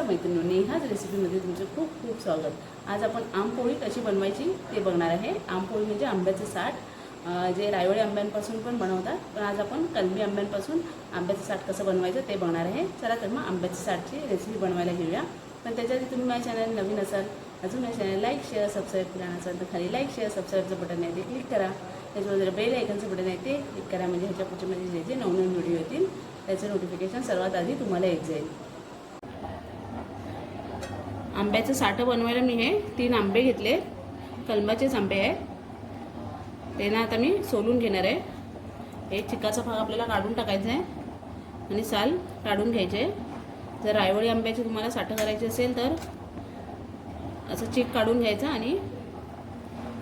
नमस्कार मैत्रिणी नेहाज रेसिपीमध्ये तुमचं खूप खूप स्वागत. आज आपण आंबपोळी कशी बनवायची ते बघणार आहे. आंबपोळी म्हणजे आंब्याचे साठ. जे रायवळी आंब्यांपासून पण बनवतात पण आज आपण कलमी आंब्यांपासून आंब्याचं साठ कसं बनवायचं ते बघणार आहे. चला तर मग आंब्याची साठची रेसिपी बनवायला घेऊया. पण त्याच्याआधी तुम्ही माझ्या चॅनल नवीन असाल अजून माझ्या चॅनल लाईक शेअर सबस्क्राईब केला नसाल तर खाली लाईक शेअर सबस्क्राईबचं बटन आहे ते क्लिक करा. त्याच्यावर जर बेल आयकनचं बटन आहे ते क्लिक करा. म्हणजे ह्याच्या पुढचे माझे जे जे नवनवीन व्हिडिओ येतील त्याचं नोटिफिकेशन सर्वात आधी तुम्हाला येत जाईल. आंब्याचं साठं बनवायला मी हे तीन आंबे घेतले. कलमाचेच आंबे आहे. ते ना आता मी सोलून घेणार आहे. हे चिकाचा भाग आपल्याला काढून टाकायचा आहे. आणि साल काढून घ्यायचे. जर रायवळी आंब्याची तुम्हाला साठं करायची असेल तर असं चिक काढून घ्यायचं आणि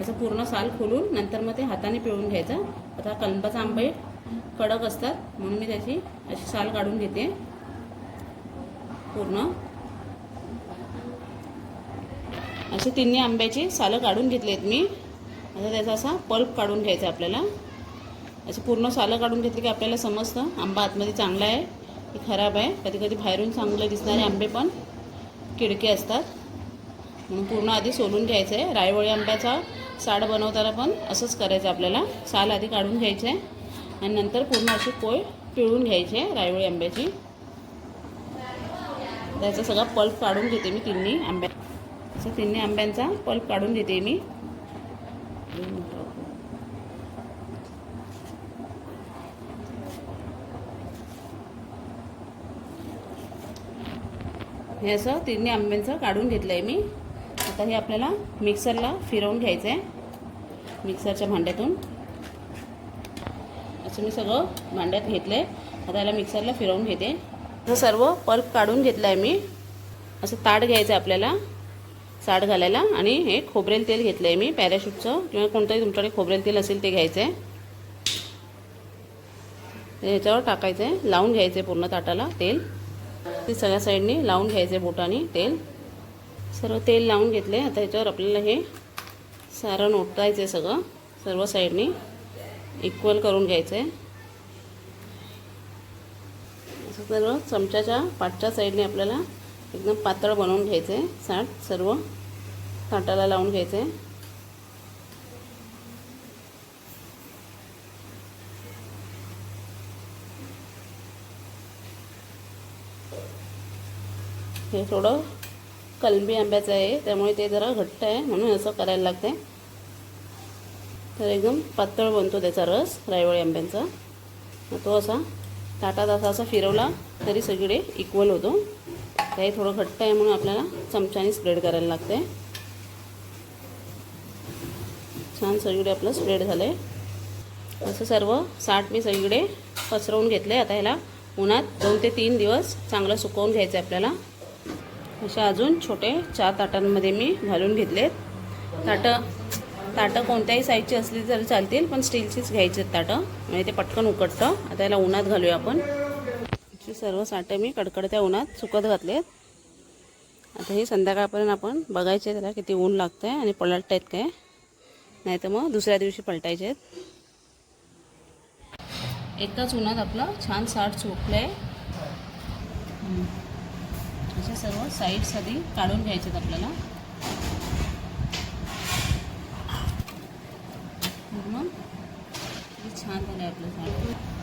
असं पूर्ण साल खोलून नंतर मग ते हाताने पिळून घ्यायचं. आता कलंबाचा आंबे कडक असतात म्हणून मी त्याची अशी साल काढून घेते. पूर्ण. असे तिन्ही आंब्याची सालं काढून घेतली आहेत मी. आता त्याचा असा पल्प काढून घ्यायचा आहे आपल्याला. असे पूर्ण सालं काढून घेतली की आपल्याला समजतं. आंबा आतमध्ये चांगला आहे की खराब आहे. कधी कधी बाहेरून चांगलं दिसणारे आंबे पण किडके असतात. म्हणून पूर्ण आधी सोलून घ्यायचं आहे. रायवळी आंब्याचा साड बनवताना पण असंच करायचं आपल्याला. साल आधी काढून घ्यायचं आहे आणि नंतर पूर्ण अशी कोय पिळून घ्यायची आहे रायवळी आंब्याची. त्याचा सगळा पल्प काढून घेते मी तिन्ही आंब्या. असं तिन्ही आंब्यांचा पल्प काढून घेते मी. हे असं तिन्ही आंब्यांचं काढून घेतलं आहे मी. आता हे आपल्याला मिक्सरला फिरवून घ्यायचं आहे मिक्सरच्या भांड्यातून. असं मी सगळं भांड्यात घेतलं आहे आता याला मिक्सरला फिरवून घेते. असं सर्व पल्प काढून घेतलं आहे मी. असं ताट घ्यायचं आहे आपल्याला. साठ घालायला आणि हे खोबरेल तेल घेतलं आहे मी पॅराशूटचं. किंवा कोणतंही तुमच्याकडे खोबरेल तेल असेल ते घ्यायचं आहे ह्याच्यावर टाकायचं आहे लावून घ्यायचं आहे पूर्ण ताटाला तेल. ते सगळ्या साईडनी लावून घ्यायचं आहे बोटाने तेल. सर्व तेल लावून घेतले आता ह्याच्यावर आपल्याला हे सारण ओतायचं आहे सगळं सर्व साईडनी. इक्वल करून घ्यायचं आहे असं सर्व चमच्याच्या पाठच्या साईडने आपल्याला एकदम पातळ बनवून घ्यायचं आहे साठ सर्व ताटाला लावून घ्यायचं. आहे हे थोडं कलबी आंब्याचं आहे त्यामुळे ते जरा घट्ट आहे म्हणून असं करायला लागते. तर एकदम पातळ बनतो त्याचा रस रायवळी आंब्यांचा. तो असा ताटात असा असा फिरवला तरी सगळे इक्वल होतो. ते थोडं घट्ट आहे म्हणून आपल्याला चमच्याने स्प्रेड करायला लागते. छान सगळीकडे आपलं स्प्रेड झालं. आहे असं सर्व साठ मी सगळीकडे पसरवून घेतलं. आहे आता ह्याला उन्हात दोन ते तीन दिवस चांगलं सुकवून घ्यायचं आहे आपल्याला. अशा अजून छोटे चार ताटांमध्ये मी घालून घेतलेत. ताटं ताटं कोणत्याही साईजची असली तरी चालतील पण स्टीलचीच घ्यायची आहेत ताटं. म्हणजे ते पटकन उकडतं. आता याला उन्हात घालूया आपण. अशी सर्व साठे मी कडकडत्या उन्हात सुकत घातलेत. आता हे संध्याकाळपर्यंत आपण बघायचे त्याला किती ऊन लागतं आहे आणि पलटत आहेत काय. नाही तर मग दुसऱ्या दिवशी पलटायचे आहेत. एकाच उन्हात आपलं छान साठ सुकलं आहे असे सर्व साईड्स आधी काढून घ्यायचे आहेत आपल्याला. मग छान झालं आहे आपलं साठ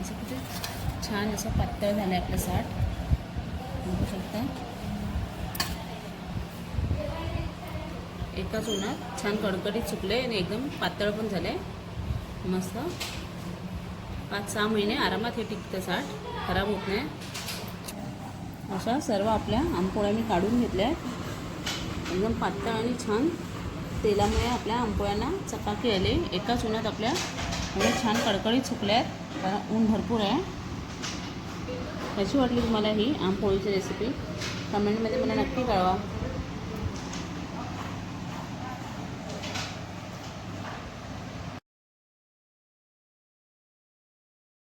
असं किती छान असं पातळ झालं आहे आपलं साठ. बघू शकता. एकाच उन्हात छान कडकडीत सुकले आणि एकदम पातळ पण झाले मस्त. पाच सहा महिने आरामात हे टिकतं साठ. खराब होत नाही. अशा सर्व आपल्या आंबपोळ्या मी काढून घेतल्या आहेत. एकदम पातळ आणि छान तेलामुळे आपल्या आंबपोळ्यांना चकाकी आली. एकाच उन्हात आपल्या एवढ्या छान कडकडीत सुकल्या आहेत कारण ऊन भरपूर आहे. कशी वाटली तुम्हाला ही आंबोळीची रेसिपी कमेंटमध्ये मला नक्की कळवा.